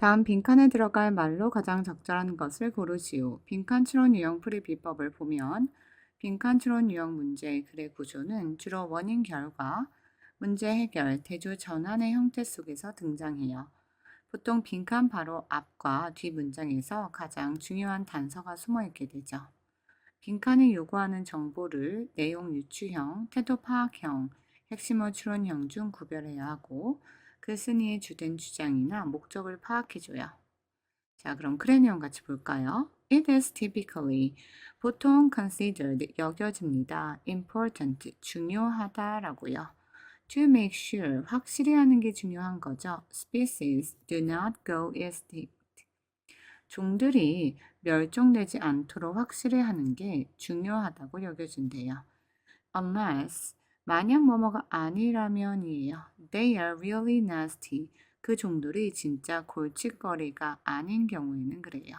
다음 빈칸에 들어갈 말로 가장 적절한 것을 고르시오. 빈칸 추론 유형 풀이 비법을 보면 빈칸 추론 유형 문제의 글의 구조는 주로 원인 결과, 문제 해결, 대조 전환의 형태 속에서 등장해요. 보통 빈칸 바로 앞과 뒷 문장에서 가장 중요한 단서가 숨어 있게 되죠. 빈칸이 요구하는 정보를 내용 유추형, 태도 파악형, 핵심어 추론형 중 구별해야 하고 그 쓴이의 주된 주장이나 목적을 파악해줘요. 자, 그럼 내용 같이 볼까요? It is typically 보통 considered 여겨집니다. important 중요하다라고요. To make sure 확실히 하는 게 중요한 거죠. Species do not go extinct. 종들이 멸종되지 않도록 확실히 하는 게 중요하다고 여겨진대요. Unless 만약 뭐뭐가 아니라면이에요. They are really nasty. 그 종들이 진짜 골칫거리가 아닌 경우에는 그래요.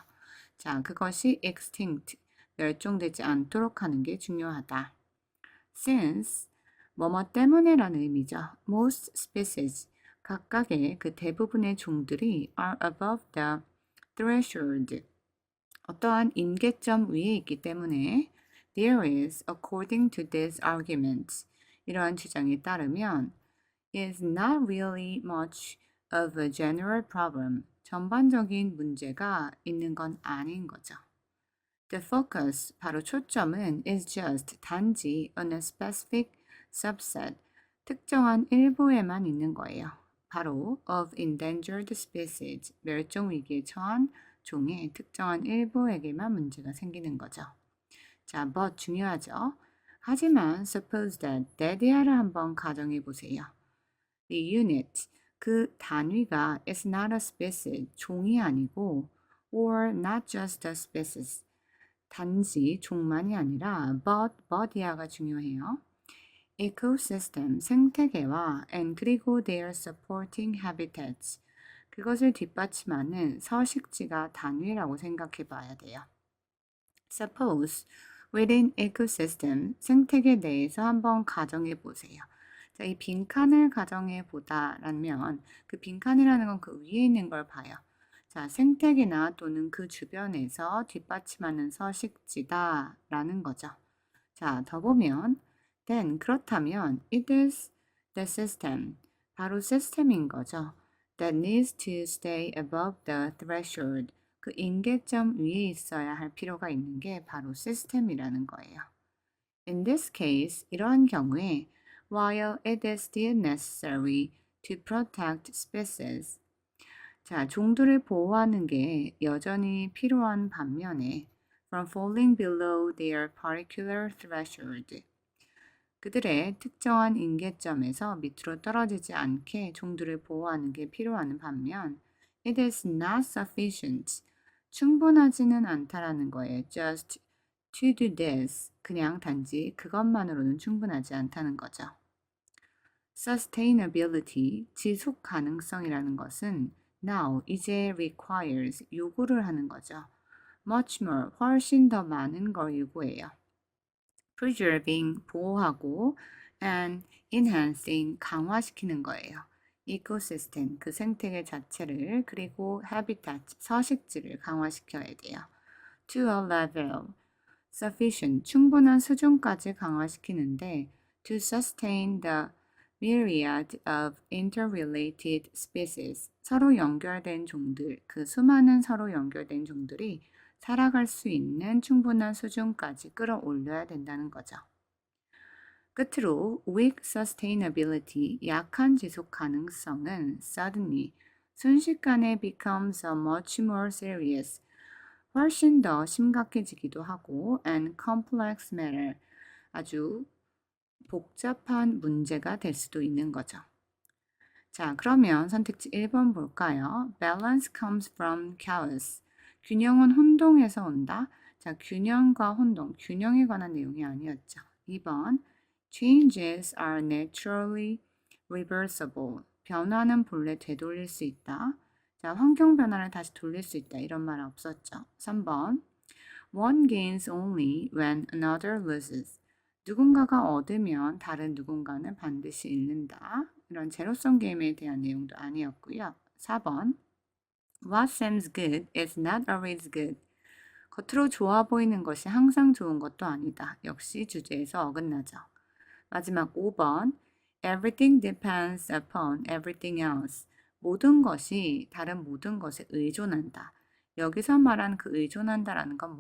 자, 그것이 extinct, 멸종되지 않도록 하는 게 중요하다. Since, 뭐뭐 때문에라는 의미죠. Most species, 각각의 그 대부분의 종들이 are above the threshold, 어떠한 임계점 위에 있기 때문에 there is, according to this argument, 이러한 주장에 따르면 is not really much of a general problem. 전반적인 문제가 있는 건 아닌 거죠. The focus, 바로 초점은 is just 단지 on a specific subset, 특정한 일부에만 있는 거예요. 바로 of endangered species, 멸종 위기에 처한 종의 특정한 일부에게만 문제가 생기는 거죠. 자, but 중요하죠. 하지만 suppose that that이야를 한번 가정해 보세요. The unit, 그 단위가 is not a species, 종이 아니고 or not just a species, 단지 종만이 아니라 but, but이야가 중요해요. ecosystem, 생태계와 and 그리고 their supporting habitats, 그것을 뒷받침하는 서식지가 단위라고 생각해 봐야 돼요. Suppose within ecosystem, 생태계 내에서 한번 가정해 보세요. 자, 이 빈칸을 가정해 보다라면 그 빈칸이라는 건 그 위에 있는 걸 봐요. 자, 생태계나 또는 그 주변에서 뒷받침하는 서식지다라는 거죠. 자, 더 보면 then 그렇다면 it is the system, 바로 시스템인 거죠. that needs to stay above the threshold, 그 인계점 위에 있어야 할 필요가 있는 게 바로 시스템이라는 거예요. In this case, 이러한 경우에 while it is still necessary to protect species, 자, 종들을 보호하는 게 여전히 필요한 반면에 from falling below their particular threshold, 그들의 특정한 인계점에서 밑으로 떨어지지 않게 종들을 보호하는 게 필요한 반면 it is not sufficient, 충분하지는 않다라는 거예요. just to do this. 그냥 단지 그것만으로는 충분하지 않다는 거죠. Sustainability, 지속 가능성이라는 것은 now, 이제 requires, 요구를 하는 거죠. much more, 훨씬 더 많은 걸 요구해요. preserving, 보호하고 and enhancing, 강화시키는 거예요. 이코시스템, 그 생태계 자체를 그리고 habitat, 서식지를 강화시켜야 돼요. to a level, sufficient, 충분한 수준까지 강화시키는데 to sustain the myriad of interrelated species, 서로 연결된 종들, 그 수많은 서로 연결된 종들이 살아갈 수 있는 충분한 수준까지 끌어올려야 된다는 거죠. 끝으로 weak sustainability, 약한 지속 가능성은 suddenly, 순식간에 becomes a much more serious, 훨씬 더 심각해지기도 하고 and complex matter, 아주 복잡한 문제가 될 수도 있는 거죠. 자, 그러면 선택지 1번 볼까요? Balance comes from chaos. 균형은 혼동에서 온다. 자, 균형과 혼동, 균형에 관한 내용이 아니었죠. 2번 Changes are naturally reversible. 변화는 본래 되돌릴 수 있다. 자, 환경 변화를 다시 돌릴 수 있다. 이런 말 없었죠. 3번 One gains only when another loses. 누군가가 얻으면 다른 누군가는 반드시 잃는다. 이런 제로성 게임에 대한 내용도 아니었고요. 4번 What seems good is not always good. 겉으로 좋아 보이는 것이 항상 좋은 것도 아니다. 역시 주제에서 어긋나죠. 마지막 5번. Everything depends upon everything else. 모든 것이 다른 모든 것에 의존한다. 여기서 말하는 그 의존한다라는 건